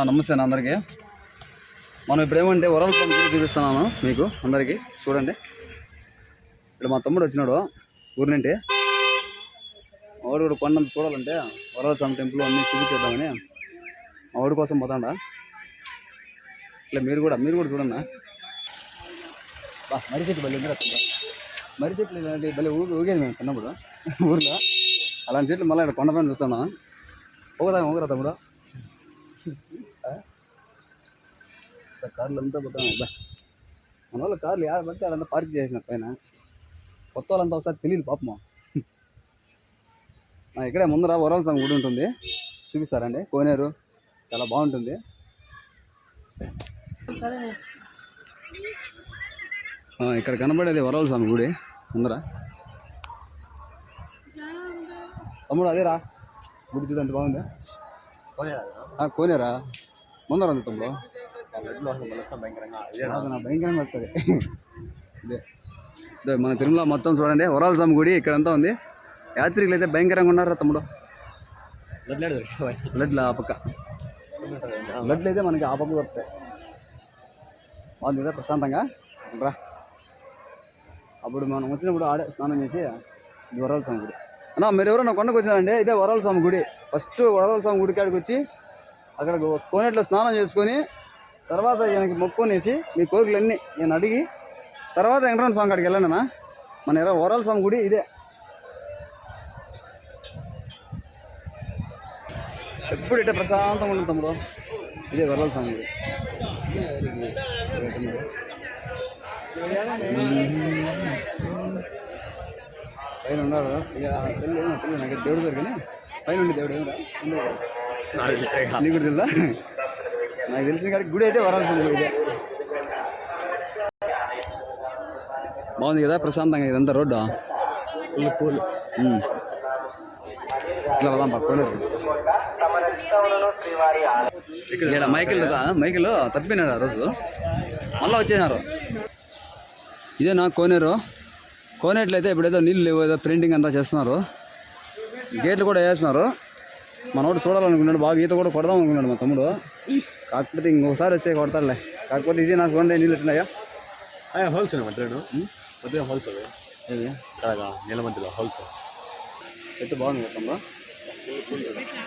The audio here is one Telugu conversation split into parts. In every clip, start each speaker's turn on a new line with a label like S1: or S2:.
S1: నమస్తే అన్న అందరికీ. మనం ఇప్పుడు ఏమంటే వరల్డ్ స్వామి గురించి చూపిస్తున్నాను మీకు అందరికీ. చూడండి. ఇక్కడ మా తమ్ముడు వచ్చినాడు. ఊరి నుండి వాడు కూడా కొండ చూడాలంటే వరల్డ్ స్వామి టెంపుల్ అన్నీ చూపించేద్దామని మా కోసం పోతాడా. ఇట్లా మీరు కూడా మీరు కూడా చూడండి. బా మర్రి చెట్టు బలి ఉంది మర్రి చెట్లు ఇలాంటి బలి ఊగి ఊగేది మేము చిన్నప్పుడు. ఊర్లో. అలాంటి చెట్లు మళ్ళీ ఇక్కడ కొండపైన చూస్తాను ఊగదా ఊగరా తమ్ముడు. కార్లు అంతా పోతాను అబ్బా మన వాళ్ళు కార్లు ఏడ పడితే అదంతా పార్క్ చేసిన పైన. కొత్త వాళ్ళంతా వస్తారు తెలియదు పాపం. ఇక్కడే ముందర వరవల స్వామి గుడి ఉంటుంది. చూపిస్తారండి. కోనేరు. చాలా బాగుంటుంది. ఇక్కడ కనబడేది వరవల స్వామి గుడి ముందర. తమ్ముడు అదేరా గుడి చూడు ఎంత బాగుంది. కోనేరా. ముందర ఉంది తమ్ముడు. భయంకరంగా వస్తుంది. ఇదే. మన తిరుమల మొత్తం చూడండి వరాల స్వామి గుడి ఇక్కడంతా ఉంది. యాత్రికులు అయితే భయంకరంగా ఉన్నారా తమ్ముడు. బ్లడ్లు ఆ పక్క. బ్లడ్లు అయితే మనకి ఆ పక్క దొరుకుతాయి. బాగుంది కదా ప్రశాంతంగా రా. అప్పుడు మనం వచ్చినప్పుడు ఆడే స్నానం చేసి ఇది వరాల స్వామి గుడి. అన్నా మీరు ఎవరైనా కొండకు వచ్చారంటే ఇదే వరాల స్వామి గుడి. ఫస్ట్ వరాల స్వామి గుడి కాడికి వచ్చి అక్కడ కోనేట్లో స్నానం చేసుకొని తర్వాత ఈయనకి మొక్కునేసి మీ కోరికలన్నీ నేను అడిగి తర్వాత వెంకటరమణ స్వామి కాడికి వెళ్ళండి అన్న మన ఎరా వరాల స్వామి గుడి ఇదే ఎప్పుడు ఇట్టే ప్రశాంతంగా ఉంటుంది తమ్ముడు ఇదే వరాల స్వామి గుడి పైన ఉన్నారు ఇక పెళ్ళి ఏమో పెళ్ళి నాకు దేవుడు పేరు కానీ పైన ఉండి దేవుడు ఏమరా నీకు కూడా తెలుసా నాకు తెలిసిన కాడికి గుడి అయితే వరాల్సిన గుడి ఇదే. బాగుంది కదా ప్రశాంతంగా ఇదంతా రోడ్డు? పూలు ఇట్లా పక్కన ఇక్కడ మైకిల్ మైకిల్ తప్పినాడు ఆ రోజు? మళ్ళీ వచ్చేసినారు. ఇదే నా కోనేరు? కోనేట్లు అయితే ఇప్పుడు ఏదో నీళ్ళు లేవు ఏదో ప్రింటింగ్ అంతా చేస్తున్నారు. గేట్లు కూడా వేస్తున్నారు. మనోడు చూడాలనుకున్నాడు బాగా ఈత కూడా కొడదాం అనుకున్నాడు మా తమ్ముడు. కాకపోతే ఇంకోసారి వస్తే కొడతాడులే. కాకపోతే ఇది నాకు చూడండి నీళ్ళు ఎట్లున్నాయా
S2: హోల్స్ మధ్యలో మధ్య హోల్స్ అవి
S1: ఇది
S2: అలాగా నీళ్ళ మధ్యలో హోల్స్
S1: చెట్టు బాగుంది కదా తమ్ముడు?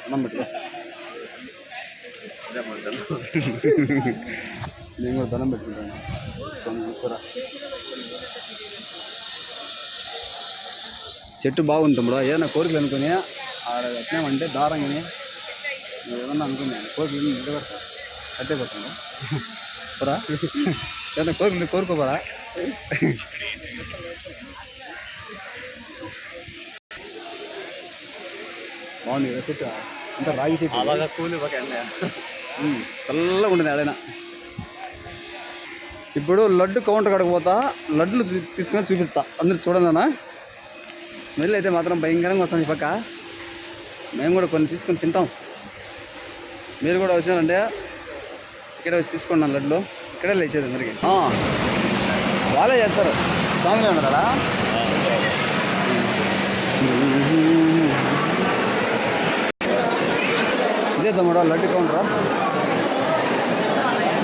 S1: అన్నం పెట్టుకో. నేను కూడా దండం పెట్టుకుంటాను. తీసుకురా. చెట్టు బాగుంది తమ్ముడు. ఏదైనా కోరికలు అనుకుని ఆడ ఎట్లేమంటే దారంగానే నువ్వు ఏమన్నా అనుకున్నాను. కోరికలు నిలబెడతా కట్టే పెడతాను పోరా? ఏదైనా కోరికలు కోరుకోపోరా బాగుంది కదా చెట్టు అంతా రాగి చెట్టు చల్లగా ఉంటుంది ఆడైనా. ఇప్పుడు లడ్డు కౌంటర్ కాడకు పోతా లడ్డులు తీసుకొని చూపిస్తా. అందరు చూడండి అన్న. స్మెల్ అయితే మాత్రం భయంకరంగా వస్తుంది పక్క. మేము కూడా కొన్ని తీసుకొని తింటాం. మీరు కూడా వచ్చినారంటే ఇక్కడే వచ్చి తీసుకోండి లడ్లు ఇక్కడే లేచేది అందరికి. బాగా వాళ్ళే చేస్తారు. స్వామిలో ఉన్నారా ఇదే తమ్ముడు లడ్డు కౌంటరా?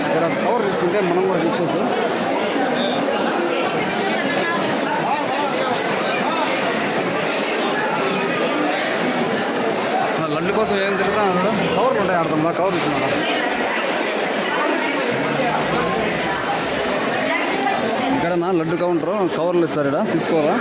S1: ఇక్కడ కవర్ తీసుకుంటే మనం కూడా తీసుకోవచ్చు. కోసం ఏం తిరుగుతా అన్నాడు కవర్లు ఉంటాయి ఆడతాం కవర్ తీసుకున్నా ఇక్కడ నా లడ్డు కౌంటర్? కవర్లు ఇస్తారు ఇక్కడ తీసుకోవాలా?